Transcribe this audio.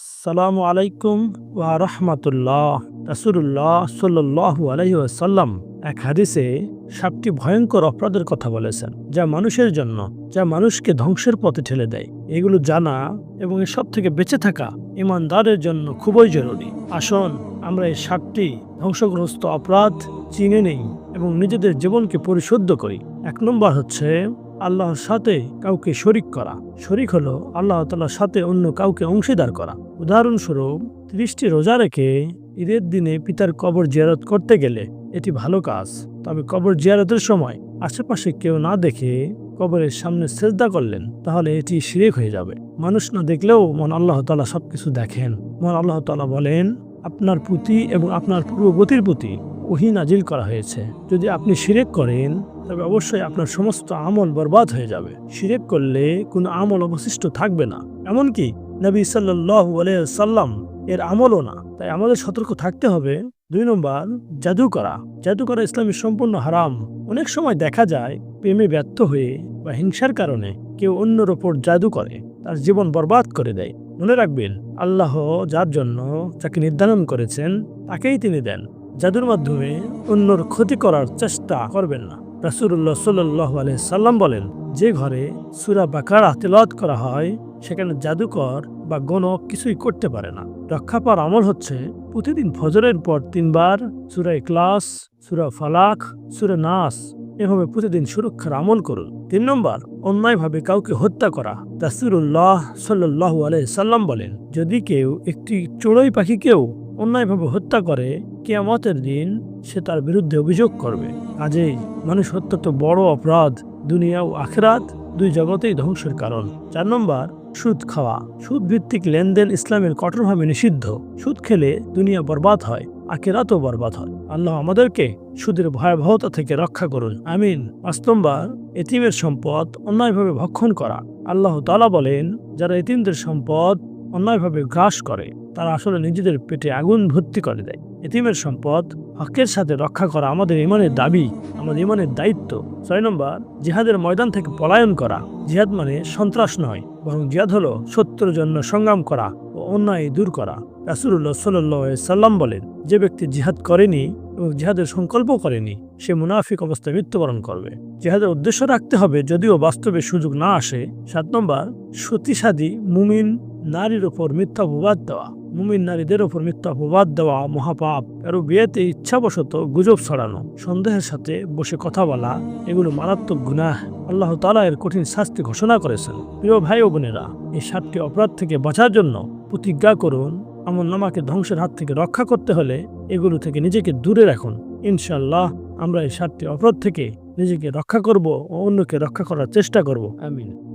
আসসালামু আলাইকুম ওয়া রাহমাতুল্লাহ। রাসূলুল্লাহ সাল্লাল্লাহু আলাইহি ওয়াসাল্লাম এক হাদিসে সাতটি ভয়ঙ্কর অপরাধের কথা বলেছেন, যা মানুষের জন্য, যা মানুষকে ধ্বংসের পথে ঠেলে দেয়। এগুলো জানা এবং এসব থেকে বেঁচে থাকা ইমানদারের জন্য খুবই জরুরি। আসুন, আমরা এই সাতটি ধ্বংসগ্রস্ত অপরাধ চিনে নেই এবং নিজেদের জীবনকে পরিশুদ্ধ করি। এক নম্বর হচ্ছে আল্লাহর সাথে কাউকে শরিক করা। শরিক হলো আল্লাহ তালার সাথে অন্য কাউকে অংশীদার করা। উদাহরণস্বরূপ, ত্রিশটি রোজা রেখে ঈদের দিনে পিতার কবর জিয়ারত করতে গেলে এটি ভালো কাজ। তবে কবর জিয়ারতের সময় আশেপাশে কেউ না দেখে কবরের সামনে সেজদা করলেন, তাহলে এটি শিরেক হয়ে যাবে। মানুষ না দেখলেও মন আল্লাহ তালা সবকিছু দেখেন। মন আল্লাহ তালা বলেন, আপনার প্রতি এবং আপনার পূর্বগতির প্রতি ওহি নাজিল করা হয়েছে। যদি আপনি শিরেক করেন, তবে অবশ্যই আপনার সমস্ত আমল বরবাদ হয়ে যাবে। শিরেক করলে কোনো আমল অবশিষ্ট থাকবে না। এমনকি নবী সাল্লাহ সাল্লাম এর আমলও না। তাই আমাদের সতর্ক থাকতে হবে। দুই নম্বর, জাদু করা। জাদু করা ইসলামের সম্পূর্ণ হারাম। অনেক সময় দেখা যায়, প্রেমে ব্যর্থ হয়ে বা হিংসার কারণে কেউ অন্যর ওপর জাদু করে, তার জীবন বরবাদ করে দেয়। মনে রাখবেন, আল্লাহ যার জন্য যাকে নির্ধারণ করেছেন, তাকেই তিনি দেন। জাদুর মাধ্যমে অন্যর ক্ষতি করার চেষ্টা করবেন না। রাসুল্লাহ সাল্লাহ সাল্লাম বলেন, যে ঘরে সুরা বাকারা তেলাওয়াত করা হয়, সেখানে জাদুকর বা গণক কিছুই করতে পারে না। রক্ষা পাওয়ার আমল হচ্ছে প্রতিদিন ফজরের পর তিনবার সুরা ক্লাস সুরা ফালাক, সুরা নাস এভাবে প্রতিদিন সুরক্ষার আমল করুন। তিন নম্বর, অন্যায়ভাবে কাউকে হত্যা করা। রাসুল্লাহ সাল্লাহ সাল্লাম বলেন, যদি কেউ একটি চড়ুই পাখিকেও অন্যায়ভাবে হত্যা করে, কেয়ামতের দিন সে তার বিরুদ্ধে অভিযোগ করবে। কাজেই মানুষ হত্যা তো বড় অপরাধ, দুনিয়া ও আখেরাত দুই জগতেই ধ্বংসের কারণ। চার নম্বর, সুদ খাওয়া। সুদ ভিত্তিক লেনদেন ইসলামের কঠোরভাবে নিষিদ্ধ। সুদ খেলে দুনিয়া বরবাদ হয়, আখেরাতও বরবাদ হয়। আল্লাহ আমাদেরকে সুদের ভয়াবহতা থেকে রক্ষা করুন। আমিন। পাঁচ নম্বর, এতিমের সম্পদ অন্যায়ভাবে ভক্ষণ করা। আল্লাহ তালা বলেন, যারা এতিমদের সম্পদ অন্যায়ভাবে গ্রাস করে তারা আসলে নিজেদের পেটে আগুন ভর্তি করে দেয়। এতিমের সম্পদ, হকের সাথে রক্ষা করা আমাদের ইমানের দাবি, আমাদের ইমানের দায়িত্ব। ছয় নম্বর, জিহাদের ময়দান থেকে পলায়ন করা। জিহাদ মানে সন্ত্রাস নয়, বরং জিহাদ হলো সত্যের জন্য সংগ্রাম করা ও অন্যায় দূর করা। রাসুল্লাহ সাল্লাহ সাল্লাম বলেন, যে ব্যক্তি জিহাদ করেনি এবং জিহাদের সংকল্প করেনি, সে মুনাফিক অবস্থায় মৃত্যুবরণ করবে। জিহাদের উদ্দেশ্য রাখতে হবে, যদিও বাস্তবে সুযোগ না আসে। সাত নম্বর, সতীসাদী মুমিন নারীর ওপর মিথ্যা অপবাদ দেওয়া। মুমিন নারীদের ওপর মিথ্যা অপবাদ দেওয়া মহাপাপ। কারও বিয়েতে ইচ্ছাবশত গুজব ছড়ানো, সন্দেহের সাথে বসে কথা বলা, এগুলো মারাত্মক গুনাহ। আল্লাহ তালা এর কঠিন শাস্তি ঘোষণা করেছেন। প্রিয় ভাই ও বোনেরা, এই সাতটি অপরাধ থেকে বাঁচার জন্য প্রতিজ্ঞা করুন, আমল নামাকে ধ্বংসের হাত থেকে রক্ষা করতে হলে এগুলো থেকে নিজেকে দূরে রাখুন। ইনশাল্লাহ আমরা এই সাতটি অপরাধ থেকে নিজেকে রক্ষা করব ও অন্যকে রক্ষা করার চেষ্টা করব। আমিন।